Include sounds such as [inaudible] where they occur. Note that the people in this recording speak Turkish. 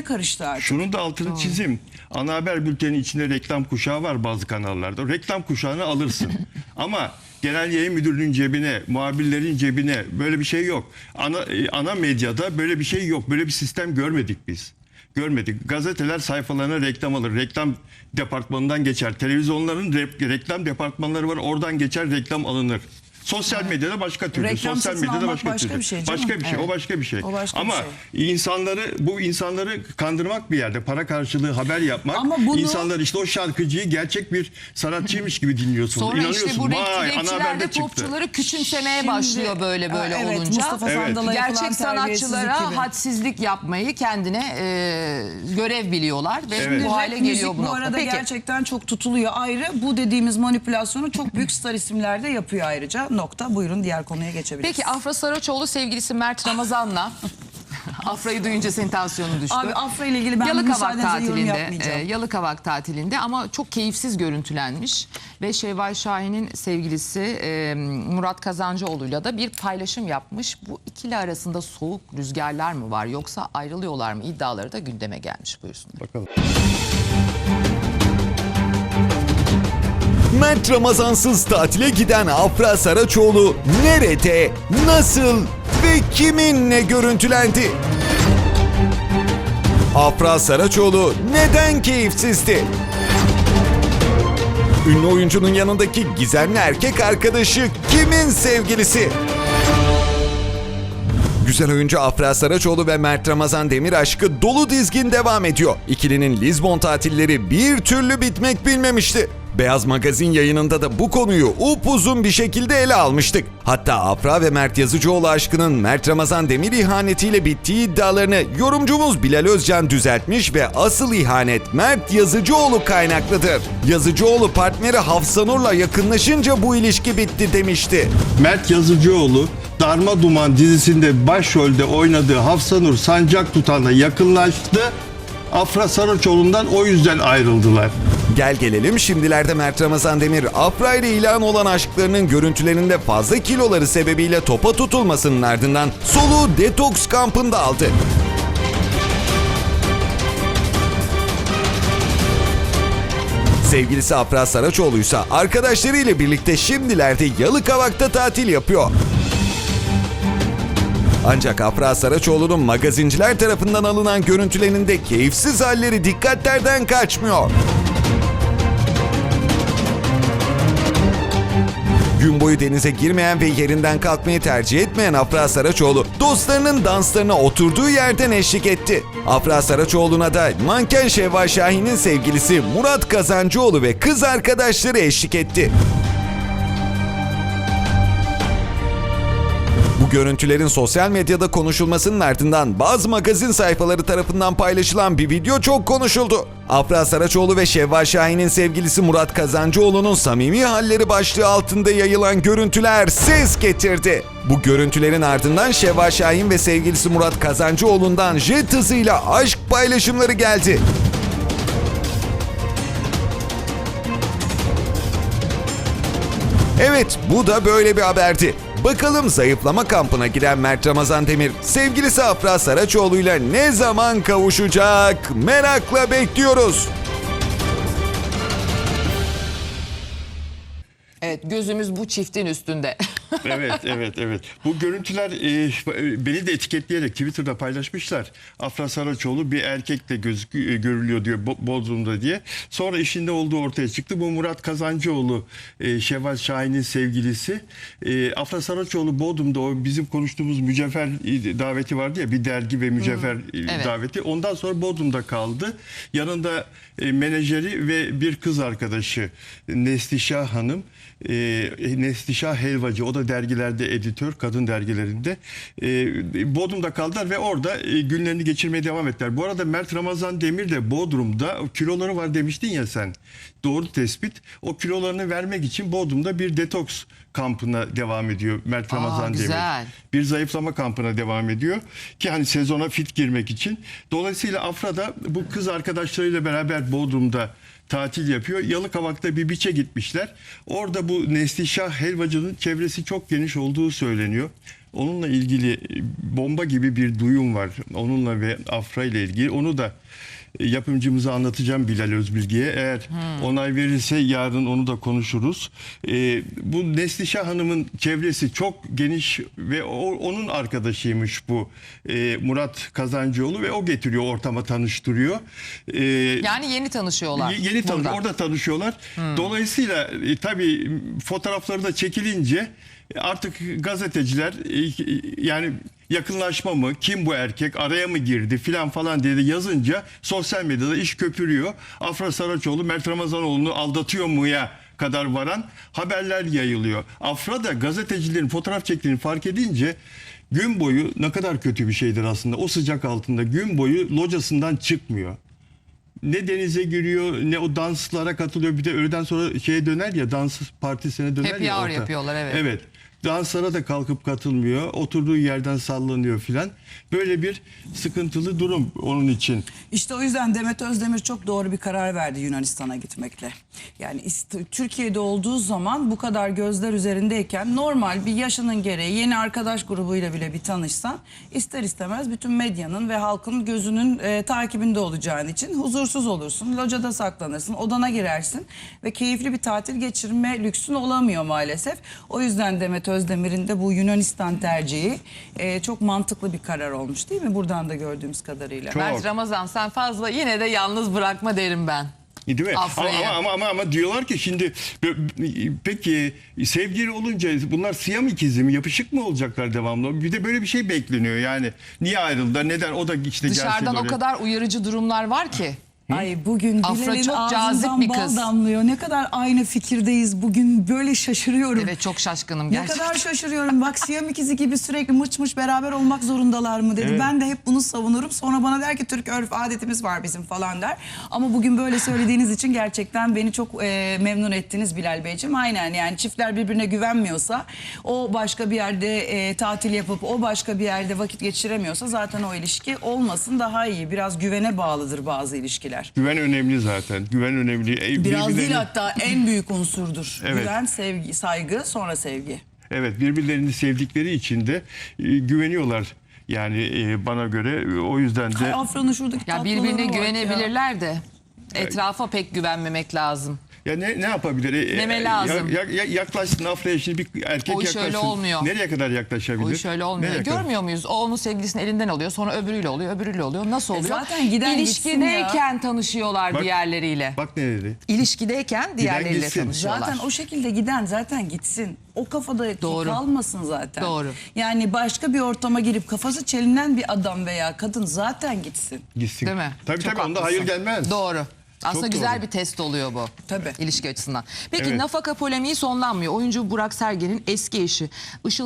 birbirine karıştı artık. Şunun da altını çizeyim. Ana haber bülteninin içinde reklam kuşağı var bazı kanallarda. Reklam kuşağını alırsın. [laughs] Ama genel yayın müdürlüğünün cebine, muhabirlerin cebine böyle bir şey yok. Ana, e, ana medyada böyle bir şey yok. Böyle bir sistem görmedik biz. Görmedik. Gazeteler sayfalarına reklam alır. Reklam departmanından geçer. Televizyonların re- reklam departmanları var. Oradan geçer reklam alınır. Sosyal medyada başka türlü. Reklam Sosyal satın medyada almak başka, başka türlü. bir şey başka bir şey. Evet. O başka bir şey. O başka bir Ama şey. insanları bu insanları kandırmak bir yerde para karşılığı haber yapmak. Ama bunu- insanlar işte o şarkıcıyı gerçek bir sanatçıymış gibi dinliyorsunuz. Sonra İnanıyorsun. işte bu Vay rapçiler çıktı. popçuları küçümsemeye Şimdi- başlıyor böyle böyle evet, olunca. Mustafa Evet. Gerçek sanatçılara gibi. hadsizlik yapmayı kendine e, görev biliyorlar ve Evet. bu hale Rap müzik geliyor bu bu nokta. arada Peki gerçekten çok tutuluyor ayrı. Bu dediğimiz manipülasyonu çok büyük star isimler de yapıyor ayrıca. Nokta. Buyurun diğer konuya geçebiliriz. Peki Afra Saraçoğlu sevgilisi Mert Ramazan'la [laughs] Afra'yı duyunca senin tansiyonun düştü. Abi Afra ile ilgili ben Yalıkavak tatilinde, e, Yalıkavak tatilinde ama çok keyifsiz görüntülenmiş ve Şevval Şahin'in sevgilisi e, Murat Kazancıoğlu'yla da bir paylaşım yapmış. Bu ikili arasında soğuk rüzgarlar mı var yoksa ayrılıyorlar mı iddiaları da gündeme gelmiş buyursunlar. Bakalım. Mert Ramazansız tatile giden Afra Saraçoğlu nerede, nasıl ve kiminle görüntülendi? Afra Saraçoğlu neden keyifsizdi? Ünlü oyuncunun yanındaki gizemli erkek arkadaşı kimin sevgilisi? Güzel oyuncu Afra Saraçoğlu ve Mert Ramazan Demir aşkı dolu dizgin devam ediyor. İkilinin Lizbon tatilleri bir türlü bitmek bilmemişti. Beyaz Magazin yayınında da bu konuyu upuzun bir şekilde ele almıştık. Hatta Afra ve Mert Yazıcıoğlu aşkının Mert Ramazan Demir ihanetiyle bittiği iddialarını yorumcumuz Bilal Özcan düzeltmiş ve asıl ihanet Mert Yazıcıoğlu kaynaklıdır. Yazıcıoğlu partneri Hafsanur'la yakınlaşınca bu ilişki bitti demişti. Mert Yazıcıoğlu Darma Duman dizisinde başrolde oynadığı Hafsanur Sancak Tutan'la yakınlaştı. Afra Saraçoğlu'ndan o yüzden ayrıldılar. Gel gelelim şimdilerde Mert Ramazan Demir Afra ile ilan olan aşklarının görüntülerinde fazla kiloları sebebiyle topa tutulmasının ardından soluğu detoks kampında aldı. Sevgilisi Afra Saraçoğlu ise arkadaşlarıyla birlikte şimdilerde Yalıkavak'ta tatil yapıyor. Ancak Afra Saraçoğlu'nun magazinciler tarafından alınan görüntülerinde keyifsiz halleri dikkatlerden kaçmıyor. Gün boyu denize girmeyen ve yerinden kalkmayı tercih etmeyen Afra Saraçoğlu dostlarının danslarına oturduğu yerden eşlik etti. Afra Saraçoğlu'na da manken Şevval Şahin'in sevgilisi Murat Kazancıoğlu ve kız arkadaşları eşlik etti. Görüntülerin sosyal medyada konuşulmasının ardından bazı magazin sayfaları tarafından paylaşılan bir video çok konuşuldu. Afra Saraçoğlu ve Şevval Şahin'in sevgilisi Murat Kazancıoğlu'nun samimi halleri başlığı altında yayılan görüntüler ses getirdi. Bu görüntülerin ardından Şevval Şahin ve sevgilisi Murat Kazancıoğlu'ndan jet hızıyla aşk paylaşımları geldi. Evet bu da böyle bir haberdi. Bakalım zayıflama kampına giren Mert Ramazan Demir sevgilisi Afra Saraçoğlu'yla ne zaman kavuşacak? Merakla bekliyoruz. Evet gözümüz bu çiftin üstünde. [laughs] evet, evet, evet. Bu görüntüler e, beni de etiketleyerek Twitter'da paylaşmışlar. Afra Saraçoğlu bir erkekle gözükü, e, görülüyor diyor Bo- Bodrum'da diye. Sonra işinde olduğu ortaya çıktı. Bu Murat Kazancıoğlu, e, Şevval Şahin'in sevgilisi. E, Afra Saraçoğlu Bodrum'da o bizim konuştuğumuz mücevher e, daveti vardı ya bir dergi ve mücevher e, evet. daveti. Ondan sonra Bodrum'da kaldı. Yanında e, menajeri ve bir kız arkadaşı Neslişah Hanım. E, Neslişah Helvacı o da dergilerde editör kadın dergilerinde e, Bodrum'da kaldılar ve orada e, günlerini geçirmeye devam ettiler. Bu arada Mert Ramazan Demir de Bodrum'da kiloları var demiştin ya sen. Doğru tespit. O kilolarını vermek için Bodrum'da bir detoks kampına devam ediyor Mert Aa, Ramazan Demir. güzel. Bir zayıflama kampına devam ediyor ki hani sezona fit girmek için. Dolayısıyla Afra da bu kız arkadaşlarıyla beraber Bodrum'da tatil yapıyor. Yalıkavak'ta bir biçe gitmişler. Orada bu Neslişah helvacının çevresi çok geniş olduğu söyleniyor. Onunla ilgili bomba gibi bir duyum var. Onunla ve Afra ile ilgili. Onu da yapımcımıza anlatacağım Bilal Özbilgi'ye. Eğer onay verirse yarın onu da konuşuruz. E, bu Neslişah Hanım'ın çevresi çok geniş ve o, onun arkadaşıymış bu e, Murat Kazancıoğlu ve o getiriyor ortama tanıştırıyor. E, Yani yeni tanışıyorlar. Ye- Yeni tanış, burada. orada tanışıyorlar. Dolayısıyla e, tabii fotoğrafları da çekilince artık gazeteciler e, yani yakınlaşma mı, kim bu erkek, araya mı girdi filan falan diye de yazınca sosyal medyada iş köpürüyor. Afra Saraçoğlu Mert Ramazanoğlu'nu aldatıyor mu ya kadar varan haberler yayılıyor. Afra da gazetecilerin fotoğraf çektiğini fark edince gün boyu ne kadar kötü bir şeydir aslında. O sıcak altında gün boyu locasından çıkmıyor ne denize giriyor ne o danslara katılıyor. Bir de öğleden sonra şeye döner ya dans partisine döner Happy ya. hour orta. yapıyorlar, evet. Evet. Danslara da kalkıp katılmıyor. Oturduğu yerden sallanıyor filan. Böyle bir sıkıntılı durum onun için. İşte o yüzden Demet Özdemir çok doğru bir karar verdi Yunanistan'a gitmekle. Yani Türkiye'de olduğu zaman bu kadar gözler üzerindeyken normal bir yaşının gereği yeni arkadaş grubuyla bile bir tanışsan ister istemez bütün medyanın ve halkın gözünün e, takibinde olacağın için huzursuz olursun. Locada saklanırsın, odana girersin ve keyifli bir tatil geçirme lüksün olamıyor maalesef. O yüzden Demet Özdemir'in de bu Yunanistan tercihi e, çok mantıklı bir karar olmuş değil mi? Buradan da gördüğümüz kadarıyla. Çok. Mert Ramazan sen fazla yine de yalnız bırakma derim ben. Değil mi? Ama, ama, ama, ama, ama diyorlar ki şimdi peki sevgili olunca bunlar siyam ikizi mi yapışık mı olacaklar devamlı? Bir de böyle bir şey bekleniyor yani. Niye ayrıldılar? Neden? O da işte Dışarıdan o kadar uyarıcı durumlar var ki. Ay bugün Afra Bilal'in çok cazip ağzından bir bal kız. damlıyor. Ne kadar aynı fikirdeyiz bugün. Böyle şaşırıyorum. Evet çok şaşkınım Ne gerçekten. kadar şaşırıyorum. Bak Siyam ikizi gibi sürekli mıç mıç beraber olmak zorundalar mı dedi. Evet. Ben de hep bunu savunurum. Sonra bana der ki Türk örf adetimiz var bizim falan der. Ama bugün böyle söylediğiniz için gerçekten beni çok e, memnun ettiniz Bilal Beyciğim. Aynen yani çiftler birbirine güvenmiyorsa o başka bir yerde e, tatil yapıp o başka bir yerde vakit geçiremiyorsa zaten o ilişki olmasın daha iyi. Biraz güvene bağlıdır bazı ilişkiler. Güven önemli zaten. Güven önemli. E, Biraz değil hatta en büyük unsurdur. Evet. Güven, sevgi, saygı, sonra sevgi. Evet birbirlerini sevdikleri için de e, güveniyorlar. Yani e, bana göre o yüzden de Afra'nın şuradaki Ya tatlılığına birbirine bak ya. güvenebilirler de etrafa pek güvenmemek lazım. Ya ne ne yapabilir? E, Neme e, lazım. Ya, ya- yaklaşsın Afra'ya şimdi bir erkek O iş öyle yaklaşsın. olmuyor. Nereye kadar yaklaşabilir? O iş öyle olmuyor. Nereye kadar? Görmüyor muyuz? O onun sevgilisini elinden alıyor. Sonra öbürüyle oluyor, öbürüyle oluyor. Nasıl E oluyor? zaten giden gitsin İlişkideyken tanışıyorlar Bak- diğerleriyle. Bak ne dedi? İlişkideyken diğerleriyle gitsin. tanışıyorlar. Zaten o şekilde giden zaten gitsin. O kafada Doğru. kalmasın zaten. Doğru. Yani başka bir ortama girip kafası çelinen bir adam veya kadın zaten gitsin. Gitsin. Değil mi? Tabii Çok tabii onda haklısın. hayır gelmez. Doğru. Aslında Çok güzel doğru. bir test oluyor bu. Tabii. İlişki açısından. Peki Evet. nafaka polemiği sonlanmıyor. Oyuncu Burak Sergen'in eski eşi Işıl